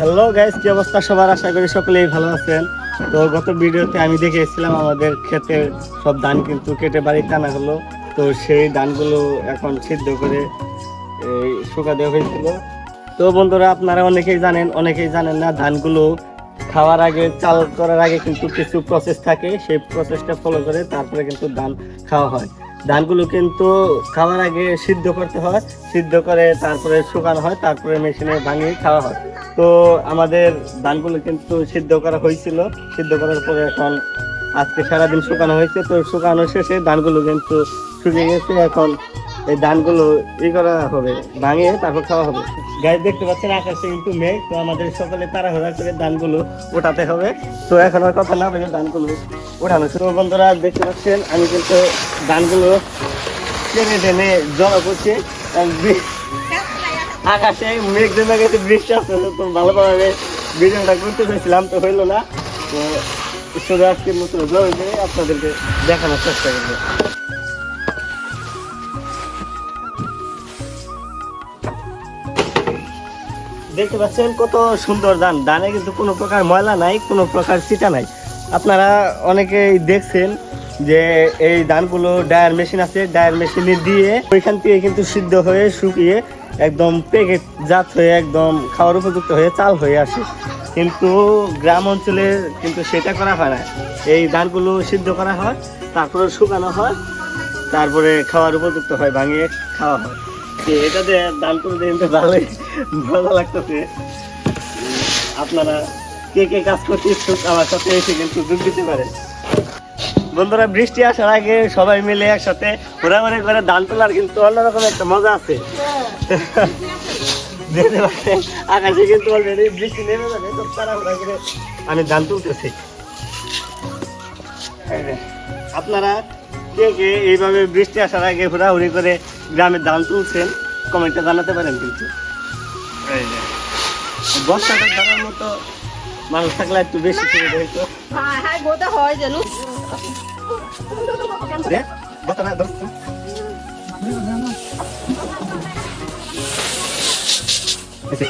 Hello guys কি অবস্থা সবার? আশা করি সকলেই ভালো আছেন। তো গত ভিডিওতে আমি দেখে এসেছিলাম আমাদের ক্ষেতের সব ধান কিন্তু কেটে বাড়িতে আনা হলো। তো সেই ধানগুলো এখন সিদ্ধ করে, এই, শুকা দেওয়া হয়েছিল। তো বন্ধুরা, আপনারা অনেকেই জানেন অনেকেই জানেন না, ধানগুলো খাওয়ার আগে, চাল করার আগে কিন্তু কিছু প্রসেস থাকে। সেই প্রসেসটা ফলো করে তারপরে কিন্তু ধান খাওয়া হয়। ধানগুলো কিন্তু খাওয়ার আগে সিদ্ধ করতে হয়। সিদ্ধ করে তারপরে শুকানো হয়, তারপরে মেশিনে ভাঙিয়ে খাওয়া হয়। তো আমাদের ধানগুলো কিন্তু সিদ্ধ করা হয়েছিল। সিদ্ধ করার পরে এখন আজকে সারাদিন শুকানো হয়েছে। তো শুকানো শেষে ধানগুলো কিন্তু শুকিয়ে গেছে। এখন এই ধানগুলো ই করা হবে, ভাঙিয়ে তারপর খাওয়া হবে। গাছ দেখতে পাচ্ছেন, আকাশে কিন্তু মেঘ। তো আমাদের সকালে তাড়াহুড়া করে ধানগুলো ওঠাতে হবে। তো এখন আর কথা না বলে ধানগুলো ওঠানো শুরু। বন্ধুরা, দেখতে পাচ্ছেন, আমি কিন্তু ধানগুলো টেনে টেনে জড়ো করছি। আকাশে মেঘ জমে গেছে বৃষ্টি আসছে, তো ভালোভাবে ভিডিওটা করতে চাইছিলাম, তো হইল না। তো শুধু আজকের মতো আপনাদেরকে দেখানোর চেষ্টা করব। দেখতে পাচ্ছেন কত সুন্দর ধান। ধানে কিন্তু কোনো প্রকার ময়লা নাই, কোনো প্রকার চিটা নাই। আপনারা অনেকেই দেখছেন যে এই ধানগুলো ডায়ার মেশিন আছে, ডায়ার মেশিনে দিয়ে ওইখান থেকে কিন্তু সিদ্ধ হয়ে শুকিয়ে একদম প্যাকেট জাত হয়ে একদম খাওয়ার উপযুক্ত হয়ে চাল হয়ে আসে। কিন্তু গ্রাম অঞ্চলে কিন্তু সেটা করা হয় না। এই ধানগুলো সিদ্ধ করা হয়, তারপরে শুকানো হয়, তারপরে খাওয়ার উপযুক্ত হয়, ভাঙিয়ে খাওয়া হয়। এটাতে দান করে দিন ভালোই ভালো লাগতেছে। আপনারা কে কে কাজ করতে আমার সাথে এসে কিন্তু যোগ দিতে পারেন। বন্ধুরা, বৃষ্টি আসার আগে সবাই মিলে একসাথে ঘোরাঘুরি করে ধান তোলার কিন্তু অন্যরকম একটা মজা আছে। আকাশে কিন্তু অলরেডি বৃষ্টি নেমে যাবে, তো তাড়াহুড়া করে আমি ধান তুলতেছি। আপনারা কে কে এইভাবে বৃষ্টি আসার আগে ঘোরাঘুরি করে গ্রামে ধান তুলছেন কমেন্টে জানাতে পারেন কিন্তু। বর্ষাটা ধরার মতো মানুষ থাকলে একটু বেশি হইতো। হ্যাঁ হ্যাঁ হয় জানো রে, বর্ষাটা ধর। এই যে।